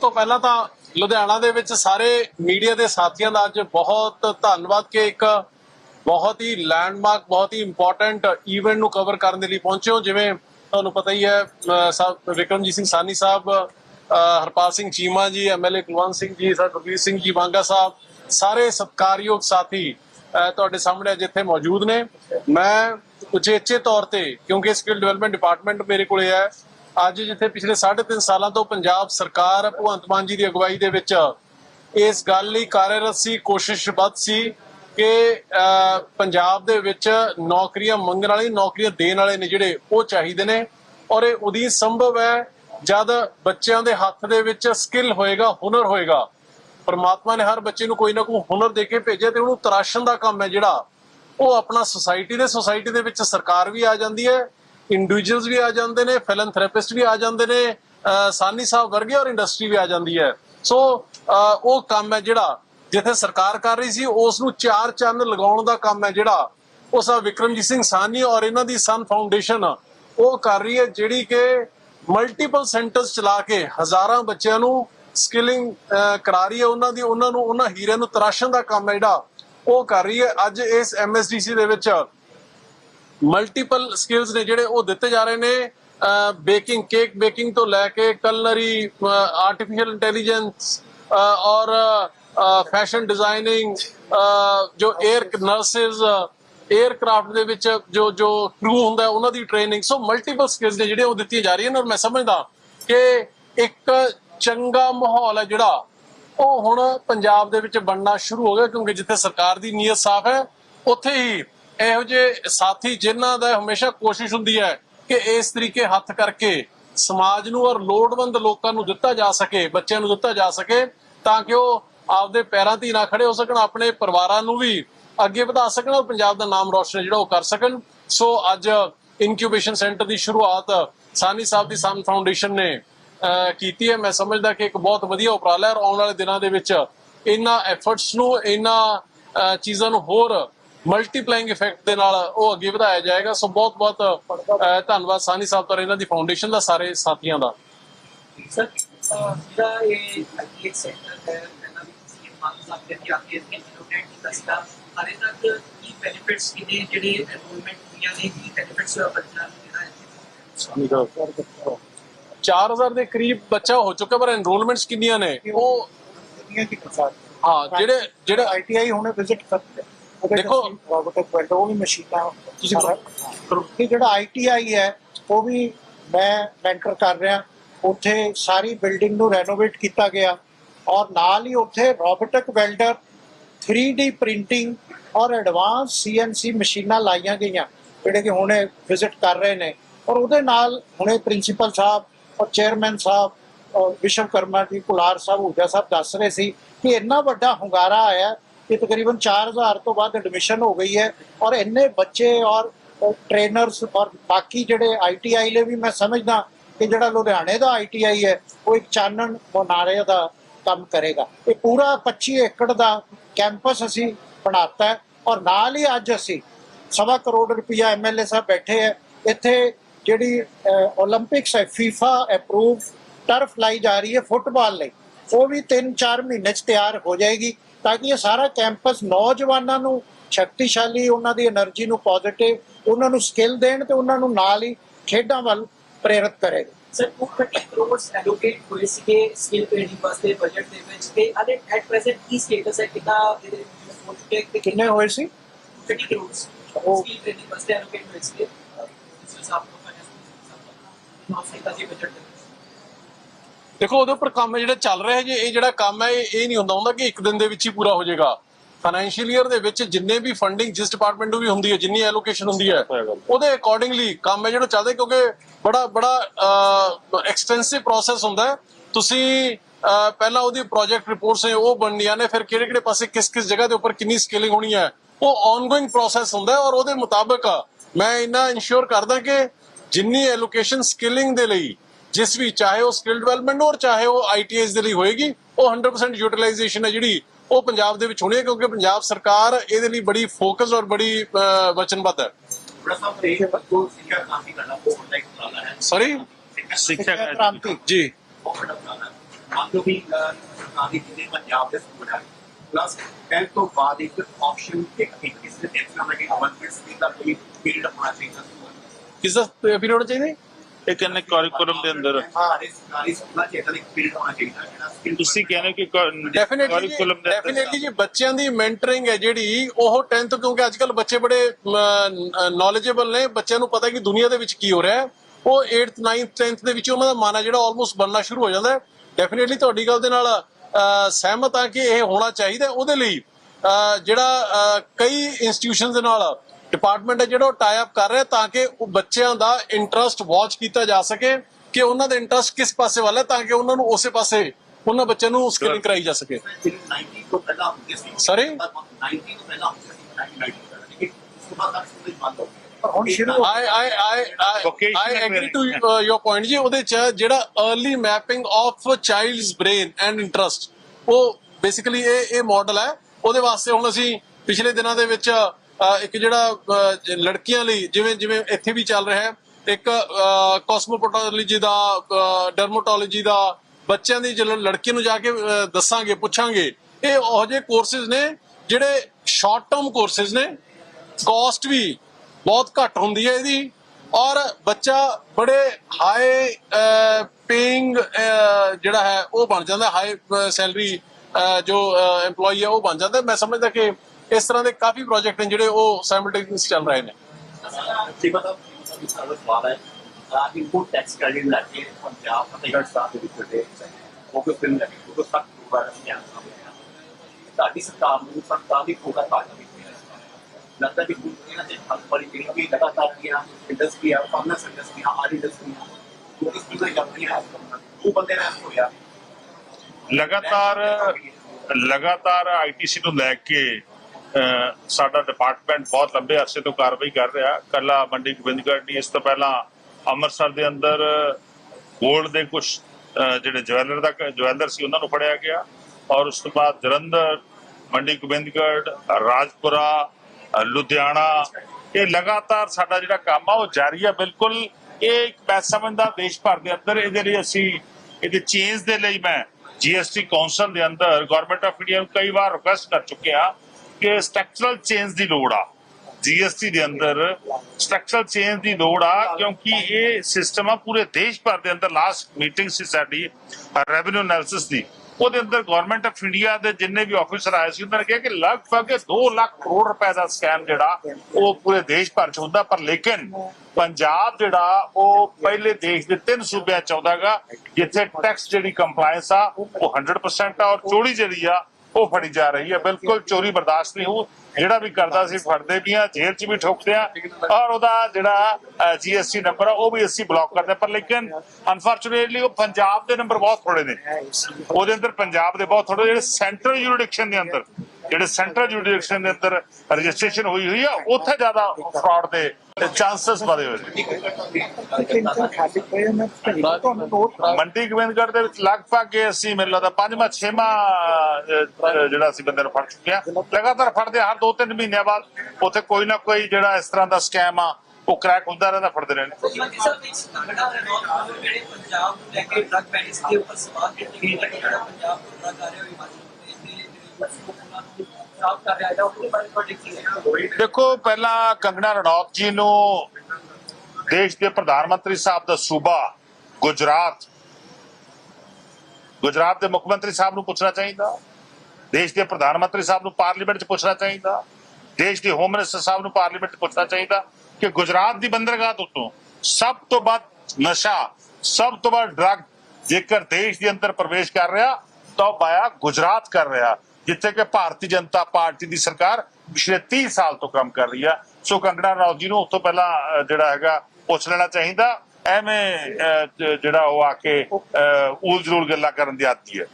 ਤੋਂ ਪਹਿਲਾਂ ਤਾਂ ਲੁਧਿਆਣਾ ਦੇ ਵਿੱਚ ਸਾਰੇ ਮੀਡੀਆ ਦੇ ਸਾਥੀਆਂ ਦਾ ਅੱਜ ਬਹੁਤ ਧੰਨਵਾਦ ਕਿ ਇੱਕ ਬਹੁਤ ਹੀ ਲੈਂਡਮਾਰਕ ਬਹੁਤ ਹੀ ਇੰਪੋਰਟੈਂਟ ਈਵੈਂਟ ਨੂੰ ਕਵਰ ਕਰਨ ਦੇ ਲਈ ਪਹੁੰਚੇ ਹੋ। ਜਿਵੇਂ ਤੁਹਾਨੂੰ ਪਤਾ ਹੀ ਹੈ ਸਾਹਿਬ ਵਿਕਰਮਜੀਤ ਸਿੰਘ ਸਾਨੀ ਸਾਹਿਬ, ਅਹ, ਹਰਪਾਲ ਸਿੰਘ ਚੀਮਾ ਜੀ ਐਮਐਲਏ ਕੁਲਵੰਤ ਸਿੰਘ ਜੀ, ਸਰ ਗੁਰਵੀਰ ਸਿੰਘ ਜੀ, ਵਾਂਗਾ ਸਾਹਿਬ, ਸਾਰੇ ਸਤਿਕਾਰਯੋਗ ਸਾਥੀ ਤੁਹਾਡੇ ਸਾਹਮਣੇ ਅੱਜ ਇੱਥੇ ਮੌਜੂਦ ਨੇ। ਮੈਂ ਉਚੇਚੇ ਤੌਰ ਤੇ, ਕਿਉਂਕਿ ਸਕਿੱਲ ਡਿਵੈਲਪਮੈਂਟ ਡਿਪਾਰਟਮੈਂਟ ਮੇਰੇ ਕੋਲੇ ਹੈ ਅੱਜ ਜਿੱਥੇ ਪਿਛਲੇ 3.5 ਸਾਲਾਂ ਤੋਂ ਪੰਜਾਬ ਸਰਕਾਰ ਭਗਵੰਤ ਮਾਨ ਜੀ ਦੀ ਅਗਵਾਈ ਦੇ ਵਿੱਚ ਇਸ ਗੱਲ ਲਈ ਕਾਰਜਰਤ ਸੀ ਕੋਸ਼ਿਸ਼ਬੱਧ ਸੀ ਕਿ ਪੰਜਾਬ ਦੇ ਵਿੱਚ ਨੌਕਰੀਆਂ ਮੰਗਣ ਵਾਲੇ, ਨੌਕਰੀਆਂ ਦੇਣ ਵਾਲੇ ਨੇ ਜਿਹੜੇ, ਉਹ ਚਾਹੀਦੇ ਨੇ ਔਰ ਇਹ ਉਦੀ ਸੰਭਵ ਹੈ ਜਦ ਬੱਚਿਆਂ ਦੇ ਹੱਥ ਦੇ ਵਿੱਚ ਸਕਿੱਲ ਹੋਏਗਾ, ਹੁਨਰ ਹੋਏਗਾ। ਪਰਮਾਤਮਾ ਨੇ ਹਰ ਬੱਚੇ ਨੂੰ ਕੋਈ ਨਾ ਕੋਈ ਹੁਨਰ ਦੇ ਕੇ ਭੇਜਿਆ ਤੇ ਉਹਨੂੰ ਤਰਾਸ਼ਣ ਦਾ ਕੰਮ ਹੈ ਜਿਹੜਾ। ਉਹ ਆਪਣਾ ਸੁਸਾਇਟੀ ਦੇ ਸੁਸਾਇਟੀ ਦੇ ਵਿੱਚ ਸਰਕਾਰ ਵੀ ਆ ਜਾਂਦੀ ਹੈ ਇੰਡੀਵਿਜੂਅਲਸ ਵੀ ਆ ਜਾਂਦੇ ਨੇ ਫਿਲੈਂਥਰੈਪਿਸਟ ਵੀ ਆ ਜਾਂਦੇ ਨੇ ਸਾਨੀ ਸਾਹਿਬ ਵਰਗੇ ਔਰ ਇੰਡਸਟਰੀ ਵੀ ਆ ਜਾਂਦੀ ਹੈ। ਸੋ ਉਹ ਕੰਮ ਹੈ ਜਿਹੜਾ ਜਿੱਥੇ ਸਰਕਾਰ ਕਰ ਰਹੀ ਸੀ ਉਸ ਨੂੰ ਚਾਰ ਚੰਨ ਲਗਾਉਣ ਦਾ ਕੰਮ ਹੈ ਜਿਹੜਾ ਉਹ ਸਾ ਵਿਕਰਮਜੀਤ ਸਿੰਘ ਸਾਨੀ ਔਰ ਇਹਨਾਂ ਦੀ ਸਨ ਫਾਊਂਡੇਸ਼ਨ ਉਹ ਕਰ ਰਹੀ ਹੈ ਜਿਹੜੀ ਕਿ ਮਲਟੀਪਲ ਸੈਂਟਰਸ ਚਲਾ ਕੇ ਹਜ਼ਾਰਾਂ ਬੱਚਿਆਂ ਨੂੰ ਸਕਿਲਿੰਗ ਕਰਾ ਰਹੀ ਹੈ ਉਹਨਾਂ ਦੀ, ਉਹਨਾਂ ਨੂੰ, ਉਹਨਾਂ ਹੀਰਿਆਂ ਨੂੰ ਤਰਾਸ਼ਣ ਦਾ ਕੰਮ ਹੈ ਜਿਹੜਾ ਉਹ ਕਰ ਰਹੀ ਹੈ। ਅੱਜ ਇਸ ਐਮਐਸਡੀਸੀ ਦੇ ਵਿੱਚ ਮਲਟੀਪਲ ਸਕਿੱਲਸ ਨੇ ਜਿਹੜੇ ਉਹ ਦਿੱਤੇ ਜਾ ਰਹੇ ਨੇ ਬੇਕਿੰਗ ਕੇਕ ਬੇਕਿੰਗ ਤੋਂ ਲੈ ਕੇ ਕਲਨਰੀ ਆਰਟੀਫੀਸ਼ੀਅਲ ਇੰਟੈਲੀਜੈਂਸ ਔਰ ਫੈਸ਼ਨ ਡਿਜ਼ਾਈਨਿੰਗ ਜੋ 에ਅਰ ਨਰਸਿਸ 에ਅਰਕ੍ਰਾਫਟ ਦੇ ਵਿੱਚ ਜੋ ਜੋ ਕਰੂ ਹੁੰਦਾ ਉਹਨਾਂ ਦੀ ਟ੍ਰੇਨਿੰਗ ਸੋ ਮਲਟੀਪਲ ਸਕਿੱਲਸ ਨੇ ਜਿਹੜੇ ਉਹ ਦਿੱਤੀਆਂ ਜਾ ਰਹੀਆਂ ਨੇ ਔਰ ਮੈਂ ਸਮਝਦਾ ਕਿ ਇੱਕ ਚੰਗਾ ਮਾਹੌਲ ਹੈ ਜਿਹੜਾ, ਉਹ ਹੁਣ ਪੰਜਾਬ ਦੇ ਵਿੱਚ ਬਣਨਾ ਸ਼ੁਰੂ ਹੋ ਗਿਆ, ਕਿਉਂਕਿ ਜਿੱਥੇ ਸਰਕਾਰ ਦੀ ਨੀਅਤ ਸਾਫ਼ ਹੈ, ਉੱਥੇ ਹੀ ਇਹੋ ਜਿਹੇ ਸਾਥੀ ਜਿਨ੍ਹਾਂ ਦਾ ਹਮੇਸ਼ਾ ਕੋਸ਼ਿਸ਼ ਹੁੰਦੀ ਹੈ ਕਿ ਇਸ ਤਰੀਕੇ ਹੱਥ ਕਰਕੇ ਸਮਾਜ ਨੂੰ ਔਰ ਲੋੜਵੰਦ ਲੋਕਾਂ ਨੂੰ ਦਿੱਤਾ ਜਾ ਸਕੇ, ਬੱਚਿਆਂ ਨੂੰ ਦਿੱਤਾ ਜਾ ਸਕੇ, ਤਾਂ ਕਿ ਉਹ ਆਪਦੇ ਪੈਰਾਂ ਤੇ ਨਾ ਖੜੇ ਹੋ ਸਕਣ, ਆਪਣੇ ਪਰਿਵਾਰਾਂ ਨੂੰ ਵੀ ਅੱਗੇ ਵਧਾ ਸਕਣ ਔਰ ਪੰਜਾਬ ਦਾ ਨਾਮ ਰੋਸ਼ਨ ਜਿਹੜਾ ਉਹ ਕਰ ਸਕਣ। ਸੋ ਅੱਜ ਇਨਕਿਊਬੇਸ਼ਨ ਸੈਂਟਰ ਦੀ ਸ਼ੁਰੂਆਤ ਸਾਨੀ ਸਾਹਿਬ ਦੀ ਸਨ ਫਾਊਂਡੇਸ਼ਨ ਨੇ ਅਹ ਕੀਤੀ ਹੈ। ਮੈਂ ਸਮਝਦਾ ਕਿ ਇੱਕ ਬਹੁਤ ਵਧੀਆ ਉਪਰਾਲਾ ਹੈ ਔਰ ਆਉਣ ਵਾਲੇ ਦਿਨਾਂ ਦੇ ਵਿੱਚ ਇਹਨਾਂ ਐਫਰਟਸ ਨੂੰ, ਇਹਨਾਂ ਚੀਜ਼ਾਂ ਨੂੰ ਹੋਰ ਮਲਟੀਪਲਾਈਂਗ ਇਫੈਕਟ ਦੇ ਨਾਲ ਉਹ ਅੱਗੇ ਵਧਾਇਆ ਜਾਏਗਾ। ਸੋ ਬਹੁਤ ਬਹੁਤ ਧੰਨਵਾਦ ਸਾਨੀ ਸਾਹਿਬ ਤੋਂ ਇਹਨਾਂ ਦੀ ਫਾਊਂਡੇਸ਼ਨ ਦਾ ਸਾਰੇ ਸਾਥੀਆਂ ਦਾ। ਸਰ ਜਿਹੜਾ ਇਹ ਆਈਟੀਐਕ ਸੈਂਟਰ ਹੈ ਪਹਿਲਾਂ ਵੀ ਤੁਸੀਂ ਮੰਗ ਸਕਦੇ ਕਿ ਆਗੇ ਇਸ ਇੰਟਰਨੈਟ ਦੀ ਦਸਤਾ ਹਾਲੇ ਤੱਕ ਕੀ ਬੈਨੀਫਿਟਸ ਕਿਨੇ ਜਿਹੜੇ ਐਨਰੋਲਮੈਂਟ ਹੋਈਆਂ ਨੇ ਕੀ ਬੈਨੀਫਿਟਸ ਬੱਚਿਆਂ ਨੂੰ ਜਿਹੜਾ ਇੱਥੇ 4000 ਦੇ ਕਰੀਬ ਬੱਚਾ ਹੋ ਚੁੱਕਾ ਪਰ ਐਨਰੋਲਮੈਂਟਸ ਕਿੰਨੀਆਂ ਨੇ? ਉਹ ਦੁਨੀਆ ਦੀ ਹਾਂ ਜਿਹੜੇ ਜਿਹੜੇ ਆਈਟੀਆਈ ਹੁਣੇ ਵਿਜ਼ਿਟ ਕਰਦੇ ਉਹਦੇ ਦੇਖੋ- ਰੋਬੋਟਿਕ ਵਰਲਡ ਉਹ ਵੀ ਮਸ਼ੀਨਾਂ ਤੁਸੀਂ ਕਿ ਜਿਹੜਾ ਆਈਟੀਆਈ ਹੈ ਉਹ ਵੀ ਮੈਂ ਮੈਂਟਰ ਕਰ ਰਿਹਾ। ਉੱਥੇ ਸਾਰੀ ਬਿਲਡਿੰਗ ਨੂੰ ਰੈਨੋਵੇਟ ਕੀਤਾ ਗਿਆ। ਔਰ ਨਾਲ ਹੀ ਉੱਥੇ ਰੋਬੋਟਿਕ ਵੈਲਡਰ 3D ਪ੍ਰਿੰਟਿੰਗ ਔਰ ਐਡਵਾਂਸ ਸੀਐਨਸੀ ਮਸ਼ੀਨਾਂ ਲਾਈਆਂ ਗਈਆਂ ਜਿਹੜੇ ਕਿ ਹੁਣੇ ਵਿਜ਼ਿਟ ਕਰ ਰਹੇ ਨੇ। ਔਰ ਉਹਦੇ ਨਾਲ ਹੁਣੇ ਪ੍ਰਿੰਸੀਪਲ ਸਾਹਿਬ ਔਰ ਚੇਅਰਮੈਨ ਸਾਹਿਬ ਔਰ ਵਿਸ਼ਵਕਰਮਾ ਜੀ ਕੁਲਾਰ ਸਾਹਿਬ ਹੂਜਾ ਸਾਹਿਬ ਦੱਸ ਰਹੇ ਸੀ ਕਿ ਇੰਨਾ ਵੱਡਾ ਹੁੰਗਾਰਾ ਆਇਆ ਕਿ ਤਕਰੀਬਨ 4000 ਤੋਂ ਵੱਧ ਐਡਮਿਸ਼ਨ ਹੋ ਗਈ ਹੈ ਔਰ ਇੰਨੇ ਬੱਚੇ ਔਰ ਟ੍ਰੇਨਰਸ ਔਰ ਬਾਕੀ ਜਿਹੜੇ ਆਈਟੀਆਈ ਲਈ ਵੀ ਮੈਂ ਸਮਝਦਾ ਕਿ ਜਿਹੜਾ ਲੁਧਿਆਣੇ ਦਾ ਆਈਟੀਆਈ ਹੈ, ਉਹ ਇੱਕ ਚਾਨਣ ਮਨਾਰੇ ਦਾ ਕੰਮ ਕਰੇਗਾ। ਇਹ ਪੂਰਾ 25 ਏਕੜ ਦਾ ਕੈਂਪਸ ਅਸੀਂ ਬਣਾਤਾ ਹੈ ਔਰ ਨਾਲ ਹੀ ਅੱਜ ਅਸੀਂ ਸਵਾ ਕਰੋੜ ਰੁਪਇਆ ਐਮਐਲਏ ਸਾਹਿਬ ਬੈਠੇ ਹੈ। ਇੱਥੇ ਜਿਹੜੀ 올림픽ਸ ਹੈ, FIFA ਅਪਰੂਵ ਟਰਫ ਲਾਈ ਜਾ ਰਹੀ ਹੈ ਫੁੱਟਬਾਲ ਲਈ। ਉਹ ਵੀ 3-4 ਮਹੀਨੇ ਚ ਤਿਆਰ ਹੋ ਜਾਏਗੀ। ਤਾਂ ਕਿ ਇਹ ਸਾਰਾ ਕੈਂਪਸ ਨੌਜਵਾਨਾਂ ਨੂੰ ਸ਼ਕਤੀਸ਼ਾਲੀ ਉਹਨਾਂ ਦੀ એનર્ਜੀ ਨੂੰ ਪੋਜ਼ਿਟਿਵ ਉਹਨਾਂ ਨੂੰ ਸਕਿੱਲ ਦੇਣ ਤੇ ਉਹਨਾਂ ਨੂੰ ਨਾਲ ਹੀ ਖੇਡਾਂ ਵੱਲ ਪ੍ਰੇਰਿਤ ਕਰੇਗਾ ਸਰ 230 ਕਰੋੜ ਐਲੋਕੇਟ ਹੋਏ ਸੀਗੇ ਸਕਿੱਲ ਟ੍ਰੇਨਿੰਗ ਵਾਸਤੇ ਬਜਟ ਦੇ ਵਿੱਚ ਤੇ ਅਲੇ ਐਟ ਪ੍ਰੈਜ਼ੈਂਟ ਕੀ ਸਟੇਟਸ ਹੈ? ਕਿੰਨਾ ਹੋ ਚੁੱਕੇ ਤੇ ਕਿੰਨੇ ਹੋਏ ਸੀ? 30 ਕਰੋੜ ਸਕਿੱਲ ਟ੍ਰੇਨਿੰਗ ਵਾਸਤੇ ਐਲੋਕੇਟ ਹੋਏ ਸੀਗੇ? ਸਰ ਆਪ ਨੂੰ ਫਾਈਨੈਂਸ ਸਾਹਿਬ ਦਾ ਨਾਮ ਸੀ ਤਾਂ। ਜੀ ਬਜਟ ਦੇ ਦੇਖੋ, ਉਹਦੇ ਉੱਪਰ ਕੰਮ ਜਿਹੜਾ ਚੱਲ ਰਿਹਾ ਜੀ, ਇਹ ਜਿਹੜਾ ਕੰਮ ਹੈ, ਇਹ ਨਹੀਂ ਹੁੰਦਾ ਹੁੰਦਾ ਕਿ ਇੱਕ ਦਿਨ ਦੇ ਵਿੱਚ ਹੀ ਪੂਰਾ ਹੋ ਜਾਏਗਾ। ਫਾਈਨੈਂਸ਼ੀਅਲ ਈਅਰ ਦੇ ਵਿੱਚ ਜਿੰਨੇ ਵੀ ਫੰਡਿੰਗ ਜਿਸ ਡਿਪਾਰਟਮੈਂਟ ਨੂੰ ਵੀ ਹੁੰਦੀ ਹੈ, ਜਿੰਨੀ ਐਲੋਕੇਸ਼ਨ ਹੁੰਦੀ ਹੈ, ਉਹਦੇ ਅਕੋਰਡਿੰਗਲੀ ਕੰਮ ਹੈ ਜਿਹੜਾ ਚੱਲਦਾ, ਕਿਉਂਕਿ ਬੜਾ ਬੜਾ ਐਕਸਟੈਂਸਿਵ ਪ੍ਰੋਸੈਸ ਹੁੰਦਾ ਤੁਸੀਂ ਪਹਿਲਾਂ ਉਹਦੀ ਪ੍ਰੋਜੈਕਟ ਰਿਪੋਰਟਸ ਨੇ, ਉਹ ਬਣਨੀਆਂ ਨੇ, ਫਿਰ ਕਿਹੜੇ ਕਿਹੜੇ ਪਾਸੇ ਕਿਸ ਕਿਸ ਜਗ੍ਹਾ ਦੇ ਉੱਪਰ ਕਿੰਨੀ ਸਕੇਲਿੰਗ ਹੋਣੀ ਹੈ, ਉਹ ਆਨਗੋਇੰਗ ਪ੍ਰੋਸੈਸ ਹੁੰਦਾ ਔਰ ਉਹਦੇ ਮੁਤਾਬਕ ਮੈਂ ਇੰਨਾ ਇਨਸ਼ੋਰ ਕਰਦਾ ਕਿ ਜਿੰਨੀ ਐਲੋਕੇਸ਼ਨ ਸਕਿਲਿੰਗ ਦੇ ਲਈ ਜਿਸ ਵੀ ਚਾਹੇ ਉਹ ਸਕਿੱਲ ਡਿਵੈਲਪਮੈਂਟ ਔਰ ਚਾਹੇ ਉਹ ਆਈਟੀਆਈਜ਼ ਦੇ ਲਈ ਹੋਏਗੀ ਉਹ 100% ਯੂਟਿਲਾਈਜੇਸ਼ਨ ਹੈ ਜਿਹੜੀ ਉਹ ਪੰਜਾਬ ਦੇ ਵਿੱਚ ਹੋਣੀ ਹੈ ਕਿਉਂਕਿ ਪੰਜਾਬ ਸਰਕਾਰ ਇਹਦੇ ਲਈ ਬੜੀ ਫੋਕਸ ਔਰ ਬੜੀ ਵਚਨਬੱਧ ਹੈ। ਸੌਰੀ ਸਿੱਖਿਆ ਕ੍ਰਾਂਤੀ ਜੀ। ਮੰਨੋ ਵੀ ਸਰਕਾਰੀ ਜਿਹੜੇ ਪੰਜਾਬ ਦੇ ਸਕੂਲ ਹੈ ਪਲੱਸ 10 ਤੋਂ ਬਾਅਦ ਇੱਕ ਆਪਸ਼ਨ ਇੱਕ ਇਸ ਦੇ ਦੇਖਣਾ ਕਿ ਗਵਰਨਮੈਂਟ ਸਕੂਲ ਦਾ ਕੋਈ ਪੀਰੀਅਡ ਹੋਣਾ ਚਾਹੀਦਾ ਕਿਸ ਦਾ ਪੀਰੀਅਡ ਹੋਣਾ ਚਾਹੀਦਾ ਇਹ ਕਹਿੰਦੇ ਕਰਿਕੂਲਮ ਦੇ ਅੰਦਰ। ਸਾਰੇ ਸਰਕਾਰੀ ਸਕੂਲਾਂ 'ਚ ਇਹਦਾ ਇੱਕ ਪੀਰੀਅਡ ਹੋਣਾ ਚਾਹੀਦਾ ਜਿਹੜਾ skill ਤੁਸੀਂ ਕਹਿੰਦੇ ਕਿ ਡੈਫੀਨਿਟਲੀ ਕਰਿਕੂਲਮ ਦੇ ਡੈਫੀਨਿਟਲੀ ਜੀ ਬੱਚਿਆਂ ਦੀ ਮੈਂਟਰਿੰਗ ਹੈ ਜਿਹੜੀ ਉਹ 10th ਕਿਉਂਕਿ ਅੱਜ ਕੱਲ ਬੱਚੇ ਬੜੇ ਨੌਲੇਜੇਬਲ ਨੇ। ਬੱਚਿਆਂ ਨੂੰ ਪਤਾ ਕਿ ਦੁਨੀਆ ਦੇ ਵਿੱਚ ਕੀ ਹੋ ਰਿਹਾ ਹੈ। ਉਹ 8th 9th 10th ਦੇ ਵਿੱਚ ਉਹਨਾਂ ਦਾ ਮਨ ਹੈ ਜਿਹੜਾ ਆਲਮੋਸਟ ਬਣਨਾ ਸ਼ੁਰੂ ਹੋ ਜਾਂਦਾ ਹੈ। ਡੈਫੀਨਿਟਲੀ ਤੁਹਾਡੀ ਗੱਲ ਦੇ ਨਾਲ ਸਹਿਮਤ ਆ ਕਿ ਇਹ ਹੋਣਾ ਚਾਹੀਦਾ ਹੈ। ਉਹਦੇ ਲਈ ਅਹ, ਜਿਹੜਾ ਕਈ ਇੰਸਟੀਟਿਊਸ਼ਨਸ ਦੇ ਨਾਲ ਡਿਪਾਰਟਮੈਂਟ ਹੈ ਜਿਹੜਾ ਉਹ ਟਾਈ ਅਪ ਕਰ ਰਿਹਾ ਤਾਂ ਕਿ ਉਹ ਬੱਚਿਆਂ ਦਾ ਇੰਟਰਸਟ ਵਾਚ ਕੀਤਾ ਜਾ ਸਕੇ ਕਿ ਉਹਨਾਂ ਦਾ ਇੰਟਰਸਟ ਕਿਸ ਪਾਸੇ ਵੱਲ ਹੈ ਤਾਂ ਕਿ ਉਹਨਾਂ ਨੂੰ ਉਸੇ ਪਾਸੇ ਉਹਨਾਂ ਬੱਚਿਆਂ ਨੂੰ ਸਕਿਲਿੰਗ ਕਰਾਈ ਜਾ ਸਕੇ ਜਿਹੜੀ 90 ਤੋਂ ਪਹਿਲਾਂ ਹੁੰਦੀ ਸੀ Sorry? 90 ਤੋਂ ਪਹਿਲਾਂ ਹੁੰਦੀ ਸੀ 1990 ਤੋਂ ਪਹਿਲਾਂ ਲੇਕਿਨ ਉਸ ਤੋਂ ਬਾਅਦ ਤੱਕ ਸਕੂਲ ਬੰਦ ਹੋ ਗਏ ਪਰ ਹੁਣ ਸ਼ੁਰੂ I I I I, Vocational I agree to training. uh, your point ਜੀ ਉਹਦੇ ਚ ਜਿਹੜਾ early mapping of child's brain and interest ਉਹ ਬੇਸਿਕਲੀ ਇਹ ਇਹ ਮਾਡਲ ਹੈ ਉਹਦੇ ਵਾਸਤੇ ਹੁਣ ਅਸੀਂ ਪਿਛਲੇ ਦਿਨਾਂ ਦੇ ਵਿੱਚ ਇੱਕ ਜਿਹੜਾ ਲੜਕੀਆਂ ਲਈ ਜਿਵੇਂ ਜਿਵੇਂ ਇੱਥੇ ਵੀ ਚੱਲ ਰਿਹਾ ਹੈ, ਇੱਕ ਕੋਸਮੋਪੋਟੋਲੋਜੀ ਦਾ ਡਰਮੋਟੋਲੋਜੀ ਦਾ, ਬੱਚਿਆਂ ਦੀ ਜਦੋਂ ਲੜਕੀ ਨੂੰ ਜਾ ਕੇ ਦੱਸਾਂਗੇ, ਪੁੱਛਾਂਗੇ, ਇਹ ਉਹ ਜਿਹੇ ਕੋਰਸਿਸ ਨੇ, ਜਿਹੜੇ ਸ਼ਾਰਟ ਟਰਮ ਕੋਰਸਿਸ ਨੇ ਕਾਸਟ ਵੀ ਬਹੁਤ ਘੱਟ ਹੁੰਦੀ ਹੈ ਇਹਦੀ, ਔਰ ਬੱਚਾ ਬੜੇ ਹਾਈ ਪੇਇੰਗ ਜਿਹੜਾ ਹੈ, ਉਹ ਬਣ ਜਾਂਦਾ ਹਾਈ ਸੈਲਰੀ ਜੋ EMPLOYE ਹੈ, ਉਹ ਬਣ ਜਾਂਦਾ। ਮੈਂ ਸਮਝਦਾ ਕਿ ਇਸ ਤਰ੍ਹਾਂ ਦੇ ਕਾਫੀ ਪ੍ਰੋਜੈਕਟ ਨੇ ਜਿਹੜੇ ਉਹ ਸਾਈਮਲਟੇਨੀਅਸ ਚੱਲ ਰਹੇ ਨੇ। ਜੀ ਪਤਾ ਸਰਵਿਸ ਵਾਲਾ ਹੈ ਆ ਇਨਪੁਟ ਟੈਕਸ ਕ੍ਰੈਡਿਟ ਲਾ ਕੇ ਪੰਜਾਬ ਫਤਿਹਗੜ੍ਹ ਸਾਹਿਬ ਦੇ ਵਿੱਚ ਦੇ ਉਹ ਕੋਈ ਫਿਲਮ ਲੱਗੀ ਉਹ ਸਖਤ ਦੁਬਾਰਾ ਧਿਆਨ ਸਾਹਮਣੇ ਸਾਡੀ ਸਰਕਾਰ ਨੂੰ ਸਰਕਾਰ ਦੀ ਫੋਕਸ ਆ ਗਈ ਹੈ। ਲੱਗਦਾ ਵੀ ਕੁਝ ਇਹਨਾਂ ਦੇ ਹੱਥ ਬੜੀ ਜਿਹੜੀ ਵੀ ਲਗਾਤਾਰ ਦੀਆਂ ਇੰਡਸਟਰੀ ਆ ਫਾਰਮਸ ਇੰਡਸਟਰੀ ਆ ਆਰ ਇੰਡਸਟਰੀ ਆ ਉਹ ਇਸ ਦੀ ਕੰਪਨੀ ਹੈ ਉਹ ਬੰਦੇ ਨੇ ਹੋਇਆ। ਲਗਾਤਾਰ ਲਗਾਤਾਰ ਆਈਟੀਸੀ ਨੂੰ ਲੈ ਕੇ ਸਾਡਾ ਡਿਪਾਰਟਮੈਂਟ ਬਹੁਤ ਲੰਬੇ ਅਰਸੇ ਤੋਂ ਕਾਰਵਾਈ ਕਰ ਰਿਹਾ। ਕੱਲਾ ਮੰਡੀ ਗੋਬਿੰਦਗੜ੍ਹ ਨਹੀਂ ਇਸ ਤੋਂ ਪਹਿਲਾਂ ਅੰਮ੍ਰਿਤਸਰ ਦੇ ਅੰਦਰ ਗੋਲਡ ਦੇ ਕੁਝ ਜਿਹੜੇ ਜਵੈਲਰ ਦਾ ਜਵੈਲਰ ਸੀ, ਉਹਨਾਂ ਨੂੰ ਫੜਿਆ ਗਿਆ। ਔਰ ਉਸ ਤੋਂ ਬਾਅਦ ਜਲੰਧਰ, ਮੰਡੀ ਗੋਬਿੰਦਗੜ੍ਹ, ਰਾਜਪੁਰਾ, ਲੁਧਿਆਣਾ, ਇਹ ਲਗਾਤਾਰ ਸਾਡਾ ਜਿਹੜਾ ਕੰਮ ਆ, ਉਹ ਜਾਰੀ ਆ ਬਿਲਕੁਲ। ਇਹ ਇੱਕ ਮੈਂ ਸਮਝਦਾ ਦੇਸ਼ ਭਰ ਦੇ ਅੰਦਰ ਇਹਦੇ ਲਈ ਅਸੀਂ, ਇਹਦੇ ਚੇਂਜ ਦੇ ਲਈ ਮੈਂ ਜੀਐਸਟੀ ਕੌਂਸਲ ਦੇ ਅੰਦਰ ਗਵਰਨਮੈਂਟ ਆਫ ਇੰਡੀਆ ਨੂੰ ਕਈ ਵਾਰ ਰਿਕੁਐਸਟ ਕਰ ਚੁੱਕਿਆ ਕਿ ਸਟਰਕਚਰਲ ਚੇਂਜ ਦੀ ਲੋੜ ਆ। ਜੀਐਸਟੀ ਦੇ ਅੰਦਰ ਸਟਰਕਚਰਲ ਚੇਂਜ ਦੀ ਲੋੜ ਆ, ਕਿਉਂਕਿ ਇਹ ਸਿਸਟਮ ਆ ਪੂਰੇ ਦੇਸ਼ ਭਰ ਦੇ ਅੰਦਰ ਲਾਸਟ ਮੀਟਿੰਗ ਸੀ ਸਾਡੀ ਰੈਵਨਿਊ ਐਨਾਲਿਸਿਸ ਦੀ। ਉਹਦੇ ਅੰਦਰ ਗਵਰਨਮੈਂਟ ਆਫ ਇੰਡੀਆ ਦੇ ਜਿੰਨੇ ਵੀ ਆਫੀਸਰ ਆਏ ਸੀ, ਉਹਨਾਂ ਨੇ ਕਿਹਾ ਕਿ ਲਗਭਗ 2 ਲੱਖ ਕਰੋੜ ਰੁਪਏ ਦਾ ਸਕੈਮ ਜਿਹੜਾ ਉਹ ਪੂਰੇ ਦੇਸ਼ ਭਰ ਚ ਹੁੰਦਾ, ਪਰ ਲੇਕਿਨ ਪੰਜਾਬ ਜਿਹੜਾ, ਉਹ ਪਹਿਲੇ ਦੇਸ਼ ਦੇ ਤਿੰਨ ਸੂਬਿਆਂ ਚ ਆਉਂਦਾਗਾ ਜਿੱਥੇ ਟੈਕਸ ਜਿਹੜੀ ਕੰਪਲਾਈਂਸ ਆ, ਉਹ 100% ਆ ਔਰ ਚੋਰੀ ਜਿਹੜੀ ਆ ਉਹ ਫੜੀ ਜਾ ਰਹੀ ਹੈ। ਬਿਲਕੁਲ ਚੋਰੀ ਬਰਦਾਸ਼ਤ ਨਹੀਂ ਹੋ ਜਿਹੜਾ ਵੀ ਕਰਦਾ ਸੀ, ਫੜਦੇ ਵੀ ਆ, ਜੇਲ੍ਹ 'ਚ ਵੀ ਠੋਕਦੇ ਆ। ਔਰ ਉਹਦਾ ਜਿਹੜਾ ਜੀਐਸਟੀ ਨੰਬਰ ਆ, ਉਹ ਵੀ ਅਸੀਂ ਬਲੌਕ ਕਰਦੇ ਹਾਂ। ਪਰ ਲੇਕਿਨ ਅਨਫੋਰਚੂਨੇਟਲੀ ਉਹ ਪੰਜਾਬ ਦੇ ਨੰਬਰ ਬਹੁਤ ਥੋੜੇ ਨੇ। ਉਹਦੇ ਅੰਦਰ ਪੰਜਾਬ ਦੇ ਬਹੁਤ ਥੋੜੇ ਜਿਹੜੇ ਸੈਂਟਰਲ ਜੁਰਿਡਿਕਸ਼ਨ ਦੇ ਅੰਦਰ, ਜਿਹੜੇ ਸੈਂਟਰਲ ਜੁਰਿਡਿਕਸ਼ਨ ਦੇ ਅੰਦਰ ਰਜਿਸਟ੍ਰੇਸ਼ਨ ਹੋਈ ਹੋਈ ਆ, ਉੱਥੇ ਜ਼ਿਆਦਾ ਫਰਾਡ ਦੇ ਚਾਂਸਸ ਵਧੇ ਹੋਏ। ਗੋਬਿੰਦਗੜ੍ਹ ਦੇ ਵਿੱਚ ਲਗਭਗ ਅਸੀਂ ਮੈਨੂੰ ਲੱਗਦਾ ਪੰਜਵਾਂ, ਛੇਵਾਂ ਜਿਹੜਾ ਅਸੀਂ ਬੰਦੇ ਨੂੰ ਫੜ ਚੁੱਕੇ ਆ ਲਗਾਤਾਰ ਫੜਦੇ ਹਰ ਦੋ ਤਿੰਨ ਮਹੀਨਿਆਂ ਬਾਅਦ ਉੱਥੇ ਕੋਈ ਨਾ ਕੋਈ ਜਿਹੜਾ ਇਸ ਤਰ੍ਹਾਂ ਦਾ ਸਕੈਮ ਆ, ਉਹ ਕ੍ਰੈਕ ਹੁੰਦਾ ਰਹਿੰਦਾ, ਫੜਦੇ ਰਹਿੰਦੇ। ਪੰਜਾਬ ਨੂੰ ਕਰ ਰਿਹਾ ਹੈ ਉਹਦੇ ਬਾਰੇ ਤੁਹਾਡੇ ਕੀ ਹੈ। ਦੇਖੋ, ਪਹਿਲਾਂ ਕੰਗਣਾ ਰਣੌਤ ਜੀ ਨੂੰ ਦੇਸ਼ ਦੇ ਪ੍ਰਧਾਨ ਮੰਤਰੀ ਸਾਹਿਬ ਦਾ ਸੂਬਾ, ਗੁਜਰਾਤ ਗੁਜਰਾਤ ਦੇ ਮੁੱਖ ਮੰਤਰੀ ਸਾਹਿਬ ਨੂੰ ਪੁੱਛਣਾ ਚਾਹੀਦਾ, ਦੇਸ਼ ਦੇ ਪ੍ਰਧਾਨ ਮੰਤਰੀ ਸਾਹਿਬ ਨੂੰ ਪਾਰਲੀਮੈਂਟ 'ਚ ਪੁੱਛਣਾ ਚਾਹੀਦਾ, ਦੇਸ਼ ਦੇ ਹੋਮ ਮਿਨਿਸਟਰ ਸਾਹਿਬ ਨੂੰ ਪਾਰਲੀਮੈਂਟ 'ਚ ਪੁੱਛਣਾ ਚਾਹੀਦਾ ਕਿ ਗੁਜਰਾਤ ਦੀ ਬੰਦਰਗਾਹ ਤੋਂ ਉੱਤੋਂ ਸਭ ਤੋਂ ਵੱਧ ਨਸ਼ਾ, ਸਭ ਤੋਂ ਵੱਧ ਡਰੱਗ ਜੇਕਰ ਦੇਸ਼ ਦੇ ਅੰਦਰ ਪ੍ਰਵੇਸ਼ ਕਰ ਰਿਹਾ, ਤਾਂ ਉਹ ਬਾਇਆ ਗੁਜਰਾਤ ਕਰ ਰਿਹਾ। ਜਿੱਥੇ ਕਿ ਭਾਰਤੀ ਜਨਤਾ ਪਾਰਟੀ ਦੀ ਸਰਕਾਰ ਪਿਛਲੇ 30 ਸਾਲ ਤੋਂ ਕੰਮ ਕਰ ਰਹੀ ਆ। ਸੋ ਕੰਗਣਾ ਰਾਉ ਜੀ ਨੂੰ ਉਸ ਤੋਂ ਪਹਿਲਾਂ ਜਿਹੜਾ ਹੈਗਾ ਪੁੱਛ ਲੈਣਾ ਚਾਹੀਦਾ। ਐਵੇਂ ਜਿਹੜਾ ਉਹ ਆ ਕੇ ਊਲ ਜ਼ਰੂਰ ਗੱਲਾਂ ਕਰਨ ਦੀ ਆਦੀ ਹੈ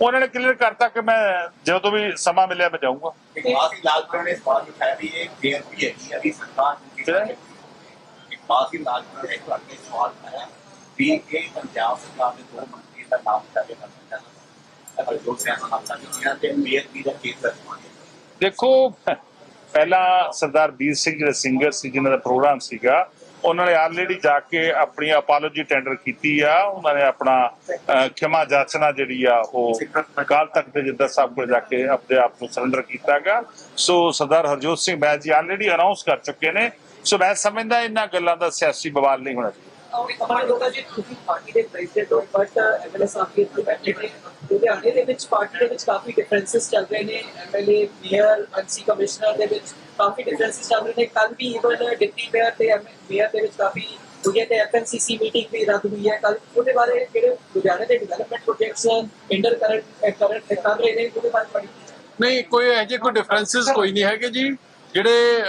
ਉਹਨਾਂ ਨੇ ਕਲੀਅਰ ਕਰਤਾ ਕਿ ਮੈਂ ਜਦੋਂ ਤੋਂ ਵੀ ਸਮਾਂ ਮਿਲਿਆ ਮੈਂ ਜਾਊਂਗਾ। ਬਾਸੀ ਲਾਲਪੁਰ ਨੇ ਸਵਾਲ ਉਠਾਇਆ ਵੀ ਇਹ ਬੇਅਦਬੀ ਹੈ ਕਿ ਅਭੀ ਸਰਕਾਰ ਨੇ ਬਾਸੀ ਲਾਲਪੁਰ ਨੇ ਸਵਾਲ ਉਠਾਇਆ। ਵੀ ਇਹ ਪੰਜਾਬ ਸਰਕਾਰ ਦੇ ਦੋ ਮੰਤਰੀ ਦਾ ਨਾਮ ਚਾਹੇ ਕਰ ਸਕਦਾ ਹੈ ਪਰ ਜੋ ਸਿਆਸਤ ਨਾਮ ਚਾਹੀਦੀ ਤੇ ਮੇਅਰ ਵੀ ਦਾ ਕੇਸ ਰੱਖਵਾਂਗੇ ਦੇਖੋ, ਪਹਿਲਾ ਸਰਦਾਰ ਵੀਰ ਸਿੰਘ, ਜਿਹੜਾ ਸਿੰਗਰ ਸੀ ਜਿਹਨਾਂ ਦਾ ਪ੍ਰੋਗਰਾਮ ਸੀਗਾ, ਉਹਨਾਂ ਨੇ ਆਲਰੇਡੀ ਜਾ ਕੇ ਆਪਣੀ ਅਪੋਲੋਜੀ ਟੈਂਡਰ ਕੀਤੀ ਆ। ਉਹਨਾਂ ਨੇ ਆਪਣਾ ਖਿਮਾ ਜਾਚਨਾ ਜਿਹੜੀ ਆ, ਉਹ ਕਾਲ ਤੱਕ ਦੇ ਜਿੱਦਾਂ ਸਭ ਕੋਲ ਜਾ ਕੇ ਆਪਣੇ ਆਪ ਨੂੰ surrender ਕੀਤਾਗਾ so Sardar Harjot Singh Bains ji already announce ਕਰ ਚੁੱਕੇ ਨੇ। ਸੋ ਮੈਂ ਸਮਝਦਾ ਇਹਨਾਂ ਗੱਲਾਂ ਦਾ ਸਿਆਸੀ ਬਵਾਲ ਨਹੀਂ ਹੋਣਾ ਚਾਹੀਦਾ ਕਮਲ ਲੋਗਾ ਜੀ, ਤੁਸੀਂ ਪਾਰਟੀ ਦੇ ਪ੍ਰੈਜ਼ੀਡੈਂਟ ਹੋ ਬਟ ਐਮਐਲਏ ਸਾਹਿਬ ਵੀ ਇੱਥੇ ਬੈਠੇ ਨੇ। ਲੁਧਿਆਣੇ ਦੇ ਵਿੱਚ ਪਾਰਟੀ ਦੇ ਵਿੱਚ ਕਾਫੀ ਡਿਫਰੈਂਸਸ ਚੱਲ ਰਹੇ ਨੇ। ਐਮਐਲਏ ਮੇਅਰ ਐਮਸੀ ਕਮਿਸ਼ਨਰ ਦੇ ਵਿੱਚ ਕਾਫੀ ਡਿਫਰੈਂਸਸ ਚੱਲ ਰਹੇ ਨੇ। ਕੱਲ ਵੀ ਇਵਨ ਡਿਪਟੀ ਮੇਅਰ ਤੇ ਮੇਅਰ ਦੇ ਵਿੱਚ ਕਾਫੀ ਹੋਈ ਹੈ ਤੇ ਐਫਐਨਸੀਸੀ ਮੀਟਿੰਗ ਵੀ ਰੱਦ ਹੋਈ ਹੈ। ਕੱਲ ਉਹਦੇ ਬਾਰੇ ਜਿਹੜੇ ਲੁਧਿਆਣੇ ਦੇ ਡਿਵੈਲਪਮੈਂਟ ਪ੍ਰੋਜੈਕਟਸ ਇੰਟਰ ਕਰੰਟ ਕਰੰਟ ਕਰ ਰਹੇ ਨੇ, ਉਹਦੇ ਬਾਰੇ ਬੜੀ ਨਹੀਂ, ਕੋਈ ਇਹੋ ਜਿਹੇ ਕੋਈ ਡਿਫਰੈਂਸਸ ਕੋਈ ਨਹੀਂ ਹੈਗੇ ਜੀ। ਜਿਹੜੇ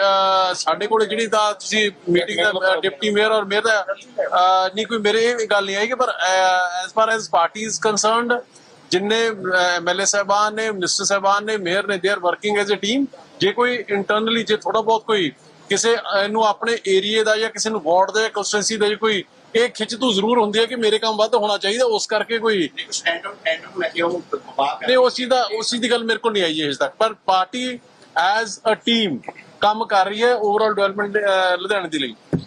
ਸਾਡੇ ਕੋਲ ਜਿਹੜੀ ਦਾ ਤੁਸੀਂ ਮੀਟਿੰਗ ਦਾ ਡਿਪਟੀ ਮੇਅਰ ਔਰ ਮੇਅਰ ਦਾ ਨਹੀਂ ਕੋਈ ਮੇਰੇ ਇਹ ਗੱਲ ਨਹੀਂ ਆਏਗੀ ਪਰ as far as party is concerned ਜਿੰਨੇ ਐਮਐਲਏ ਸਾਹਿਬਾਨ ਨੇ ਮਿਨਿਸਟਰ ਸਾਹਿਬਾਨ ਨੇ ਮੇਅਰ ਨੇ ਦੇ are working as a team ਜੇ ਕੋਈ ਇੰਟਰਨਲੀ ਜੇ ਥੋੜਾ ਬਹੁਤ ਕੋਈ ਕਿਸੇ ਨੂੰ ਆਪਣੇ ਏਰੀਏ ਦਾ ਜਾਂ ਕਿਸੇ ਨੂੰ ਵਾਰਡ ਦਾ ਜਾਂ ਕੰਸਟੀਟੈਂਸੀ ਦਾ ਜੇ ਕੋਈ ਇਹ ਖਿੱਚ ਤੋਂ ਜ਼ਰੂਰ ਹੁੰਦੀ ਹੈ ਕਿ ਮੇਰੇ ਕੰਮ ਵੱਧ ਹੋਣਾ ਚਾਹੀਦਾ ਉਸ ਕਰਕੇ ਕੋਈ ਕੇ ਨਹੀਂ ਉਸ ਚੀਜ਼ ਦਾ ਉਸ ਚੀਜ਼ ਦੀ ਗੱਲ ਮੇਰੇ ਕੋਲ ਨਹੀਂ ਆਈ ਹੈ ਅਜੇ ਤੱਕ। ਪਰ ਪਾਰਟੀ ਐਜ਼ ਅ ਟੀਮ ਕੰਮ ਕਰ ਰਹੀ ਹੈ ਓਵਰਆਲ ਡਿਵੈਲਪਮੈਂਟ ਲੁਧਿਆਣੇ ਦੇ ਲਈ।